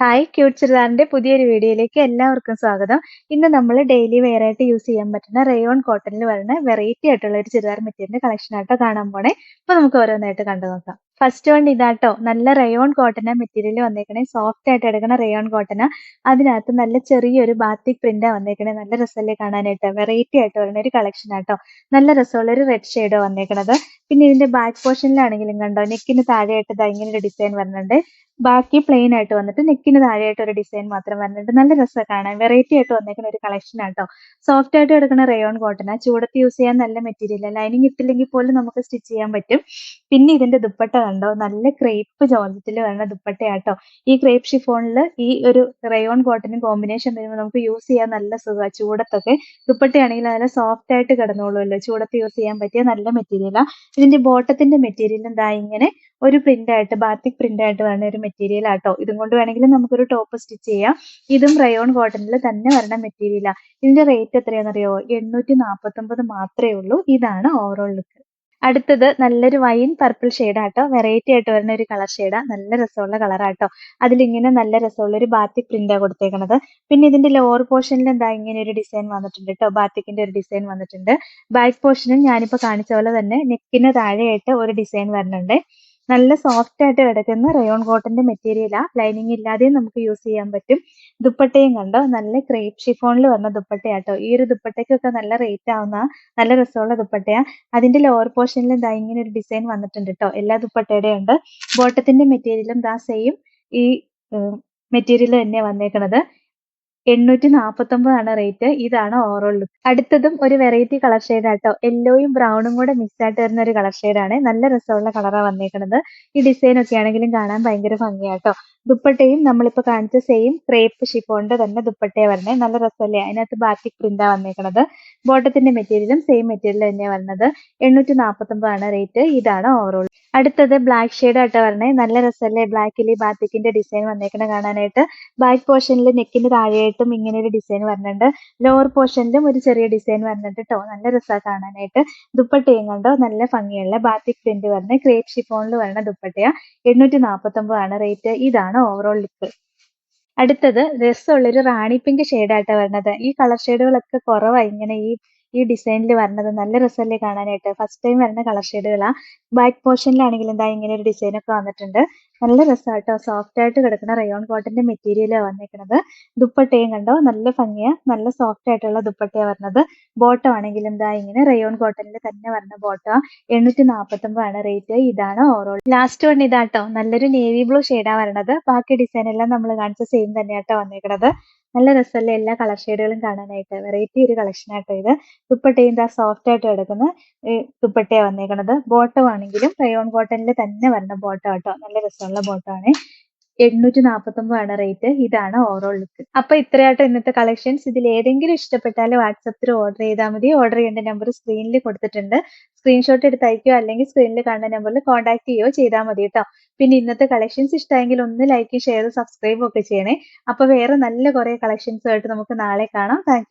Hi cute ചുരിദാറിന്റെ പുതിയൊരു വീഡിയോയിലേക്ക് എല്ലാവർക്കും സ്വാഗതം. ഇന്ന് നമ്മൾ ഡെയിലി വെയർ ആയിട്ട് യൂസ് ചെയ്യാൻ പറ്റുന്ന റയോൺ കോട്ടണിൽ വരുന്ന വെറൈറ്റി ആയിട്ടുള്ള ഒരു ചുരിദാർ മെറ്റീരിയലിന്റെ കളക്ഷൻ ആയിട്ടോ കാണാൻ പോണേ. അപ്പൊ നമുക്ക് ഓരോന്നായിട്ട് കണ്ടു നോക്കാം. ഫസ്റ്റ് വൺ ഇതാട്ടോ നല്ല റയോൺ കോട്ടന മെറ്റീരിയൽ വന്നേക്കണേ. സോഫ്റ്റ് ആയിട്ട് എടുക്കണ റയോൺ കോട്ടന അതിനകത്ത് നല്ല ചെറിയൊരു ബാത്തിക് പ്രിന്റാ വന്നേക്കണേ. നല്ല രസമല്ലേ കാണാനായിട്ട്. വെറൈറ്റി ആയിട്ട് വരുന്ന ഒരു കളക്ഷൻ ആട്ടോ. നല്ല രസമുള്ള ഒരു റെഡ് ഷെയ്ഡോ വന്നേക്കണത്. പിന്നെ ഇതിന്റെ ബാക്ക് പോർഷനിലാണെങ്കിലും കണ്ടോ? നെക്കിന് താഴെയായിട്ട് ഇങ്ങനെ ഒരു ഡിസൈൻ വരുന്നുണ്ട് ബാക്കി പ്ലെയിൻ ആയിട്ട് വന്നിട്ട് നെക്കിന് താഴെയായിട്ട് ഒരു ഡിസൈൻ മാത്രം വരുന്നുണ്ട് നല്ല രസം കാണാൻ. വെറൈറ്റി ആയിട്ട് വന്നേക്കുന്ന ഒരു കളക്ഷൻ ആട്ടോ. സോഫ്റ്റ് ആയിട്ട് എടുക്കുന്ന റയോൺ കോട്ടന ചൂടത്ത് യൂസ് ചെയ്യാൻ നല്ല മെറ്റീരിയൽ ലൈനിങ് ഇട്ടില്ലെങ്കിൽ പോലും നമുക്ക് സ്റ്റിച്ച് ചെയ്യാൻ പറ്റും. പിന്നെ ഇതിന്റെ ദുപ്പട്ട കണ്ടോ? നല്ല ക്രേപ്പ് ജോർജറ്റിൽ വരുന്ന ദുപ്പട്ടയാട്ടോ. ഈ ക്രേപ്പ് ഷിഫോണിൽ ഈ ഒരു റയോൺ കോട്ടനും കോമ്പിനേഷൻ വരുമ്പോൾ നമുക്ക് യൂസ് ചെയ്യാൻ നല്ല സുഖമാണ് ചൂടത്തൊക്കെ ദുപ്പട്ടയാണെങ്കിൽ നല്ല സോഫ്റ്റ് ആയിട്ട് കിടന്നോളുമല്ലോ. ചൂടത്ത് യൂസ് ചെയ്യാൻ പറ്റിയ നല്ല മെറ്റീരിയലാണ് ഇതിന്റെ ബോട്ടത്തിന്റെ മെറ്റീരിയൽ എന്താ ഇങ്ങനെ ഒരു പ്രിന്റ് ആയിട്ട് ബാത്തിക് പ്രിന്റ് ആയിട്ട് വരുന്ന ഒരു മെറ്റീരിയൽ ആട്ടോ. ഇതും കൊണ്ട് വേണമെങ്കിൽ നമുക്കൊരു ടോപ്പ് സ്റ്റിച്ച് ചെയ്യാം. ഇതും റയോൺ കോട്ടണിൽ തന്നെ വരുന്ന മെറ്റീരിയലാണ് ഇതിന്റെ റേറ്റ് എത്രയാണെന്നറിയോ? എണ്ണൂറ്റി നാൽപ്പത്തൊമ്പത് മാത്രമേ ഉള്ളൂ. ഇതാണ് ഓവറോൾ ലുക്ക് അടുത്തത് നല്ലൊരു വൈൻ പർപ്പിൾ ഷെയ്ഡാട്ടോ വെറൈറ്റി ആയിട്ട് വരുന്ന ഒരു കളർ ഷെയ്ഡാ നല്ല രസമുള്ള കളറാട്ടോ അതിലിങ്ങനെ നല്ല രസമുള്ള ഒരു ബാത്തിക് പ്രിന്റാ കൊടുത്തേക്കണത്. പിന്നെ ഇതിന്റെ ലോവർ പോർഷനിൽ എന്താ ഇങ്ങനെ ഒരു ഡിസൈൻ വന്നിട്ടുണ്ട് കേട്ടോ ബാത്തിക്കിന്റെ ഒരു ഡിസൈൻ വന്നിട്ടുണ്ട്. ബാക്ക് പോർഷനും ഞാനിപ്പോ കാണിച്ച പോലെ തന്നെ നെക്കിന് താഴെയായിട്ട് ഒരു ഡിസൈൻ വരുന്നുണ്ട് നല്ല സോഫ്റ്റ് ആയിട്ട് കിടക്കുന്ന റയോൺ കോട്ടന്റെ മെറ്റീരിയലാ ലൈനിങ് ഇല്ലാതെയും നമുക്ക് യൂസ് ചെയ്യാൻ പറ്റും. ദുപ്പട്ടയും കണ്ടോ? നല്ല ക്രേപ്പ് ഷിഫോണിൽ വന്ന ദുപ്പട്ടയാട്ടോ. ഈ ഒരു ദുപ്പട്ടയ്ക്കൊക്കെ നല്ല റേറ്റ് ആവുന്ന നല്ല രസമുള്ള ദുപ്പട്ടയാ. അതിന്റെ ലോവർ പോർഷനിൽ ദാ ഇങ്ങനെ ഒരു ഡിസൈൻ വന്നിട്ടുണ്ട് കേട്ടോ എല്ലാ ദുപ്പട്ടയുടെ ഉണ്ട്. ബോട്ടത്തിന്റെ മെറ്റീരിയലും ദാ സെയിം ഈ മെറ്റീരിയൽ തന്നെ വന്നേക്കണത്. എണ്ണൂറ്റി നാൽപ്പത്തൊമ്പതാണ് റേറ്റ് ഇതാണ് ഓവറോൾ ലുക്ക് അടുത്തതും ഒരു വെറൈറ്റി കളർ ഷെയ്ഡ് ആട്ടോ. യെല്ലോയും ബ്രൗണും കൂടെ മിക്സ് ആയിട്ട് വരുന്ന ഒരു കളർ ഷെയ്ഡാണ് നല്ല രസമുള്ള കളറാണ് വന്നേക്കുന്നത് ഈ ഡിസൈൻ ഒക്കെ ആണെങ്കിലും കാണാൻ ഭയങ്കര ഭംഗിയാട്ടോ. ദുപ്പട്ടയും നമ്മളിപ്പോ കാണിച്ച സെയിം ക്രേപ്പ് ഷിഫോണിന്റെ തന്നെ ദുപ്പട്ടയെ വരണേ നല്ല രസമല്ലേ? അതിനകത്ത് ബാറ്റിക് പ്രിന്റാ വന്നേക്കുന്നത് ബോട്ടത്തിന്റെ മെറ്റീരിയലും സെയിം മെറ്റീരിയൽ തന്നെയാണ് വരുന്നത്. എണ്ണൂറ്റി നാൽപ്പത്തൊമ്പതാണ് റേറ്റ് ഇതാണ് ഓവറോൾ അടുത്തത് ബ്ലാക്ക് ഷെയ്ഡ് ആയിട്ട് വരണേ നല്ല രസമല്ലേ? ബ്ലാക്കിൽ ബാത്തിക്കിന്റെ ഡിസൈൻ വന്നേക്കണ കാണാനായിട്ട്. ബാക്ക് പോർഷനിൽ നെക്കിന് താഴെയായിട്ടും ഇങ്ങനെ ഒരു ഡിസൈൻ വരുന്നുണ്ട് ലോവർ പോർഷനിലും ഒരു ചെറിയ ഡിസൈൻ വരുന്നുണ്ട് കേട്ടോ നല്ല രസമാണ് കാണാനായിട്ട്. ദുപ്പട്ടയും കണ്ടോ നല്ല ഭംഗിയുള്ള ബാത്തിക് പ്രിന്റ് വരുന്ന ക്രേപ്പ് ഷിഫോണിൽ വരുന്ന ദുപ്പട്ടയാ. എണ്ണൂറ്റി നാൽപ്പത്തൊമ്പതാണ് റേറ്റ് ഇതാണ് ഓവറോൾ ലുക്ക് അടുത്തത് രസമുള്ളൊരു റാണി പിങ്ക് ഷെയ്ഡായിട്ടാണ് വരുന്നത് ഈ കളർ ഷെയ്ഡുകളൊക്കെ കുറവാണ് ഇങ്ങനെ ഈ ഈ ഡിസൈനിൽ വരണത്. നല്ല രസമല്ലേ കാണാനായിട്ട്. ഫസ്റ്റ് ടൈം വരുന്ന കളർ ഷെയ്ഡുകളാണ് ബാക്ക് പോർഷനിലാണെങ്കിൽ എന്താ ഇങ്ങനെ ഒരു ഡിസൈൻ ഒക്കെ വന്നിട്ടുണ്ട്. നല്ല രസമായിട്ടോ സോഫ്റ്റ് ആയിട്ട് കിടക്കുന്ന റയോൺ കോട്ടന്റെ മെറ്റീരിയലാണ് വന്നേക്കുന്നത് ദുപ്പട്ടയും കണ്ടോ? നല്ല ഭംഗിയാ. നല്ല സോഫ്റ്റ് ആയിട്ടുള്ള ദുപ്പട്ടയാ വരുന്നത്. ബോട്ടം ആണെങ്കിലും എന്താ ഇങ്ങനെ റയോൺ കോട്ടണിൽ തന്നെ വരുന്ന ബോട്ടം എണ്ണൂറ്റി നാൽപ്പത്തൊമ്പതാണ് റേറ്റ് ഇതാണ് ഓവറോൾ ലാസ്റ്റ് വൺ ഇതാട്ടോ. നല്ലൊരു നേവി ബ്ലൂ ഷെയ്ഡാ വരണത്. ബാക്കി ഡിസൈൻ എല്ലാം നമ്മൾ കാണിച്ച സെയിം തന്നെയാട്ടോ വന്നേക്കുന്നത് നല്ല രസമല്ലേ എല്ലാ കളർ ഷെയ്ഡുകളും കാണാനായിട്ട്. വെറൈറ്റി ഒരു കളക്ഷൻ ആട്ടോ ഇത്. ദുപ്പട്ടയും ഇതാ സോഫ്റ്റ് ആയിട്ട് കിടക്കുന്ന ദുപ്പട്ടയാണ് വന്നേക്കുന്നത് ബോട്ടം ആണെങ്കിലും റയോൺ കോട്ടണിൽ തന്നെ വരുന്ന ബോട്ടം ആട്ടോ. നല്ല രസമുള്ള ബോട്ടം ആണ് എണ്ണൂറ്റി നാൽപ്പത്തൊമ്പതാണ് റേറ്റ്. ഇതാണ് ഓവറോൾ ലുക്ക് അപ്പൊ ഇത്രയായിട്ട് ഇന്നത്തെ കളക്ഷൻസ് ഇതിൽ ഏതെങ്കിലും ഇഷ്ടപ്പെട്ടാൽ വാട്സപ്പിൽ ഓർഡർ ചെയ്താൽ മതി. ഓർഡർ ചെയ്യേണ്ട നമ്പർ സ്ക്രീനിൽ കൊടുത്തിട്ടുണ്ട്. സ്ക്രീൻഷോട്ട് എടുത്ത് അയക്കുകയോ അല്ലെങ്കിൽ സ്ക്രീനിൽ കാണുന്ന നമ്പറിൽ കോൺടാക്ട് ചെയ്യുകയോ ചെയ്താൽ മതി കേട്ടോ പിന്നെ ഇന്നത്തെ കളക്ഷൻസ് ഇഷ്ടമെങ്കിൽ ഒന്ന് ലൈക്ക് ഷെയർ സബ്സ്ക്രൈബ് ഒക്കെ ചെയ്യണേ. അപ്പൊ വേറെ നല്ല കുറെ കളക്ഷൻസ് ആയിട്ട് നമുക്ക് നാളെ കാണാം. താങ്ക്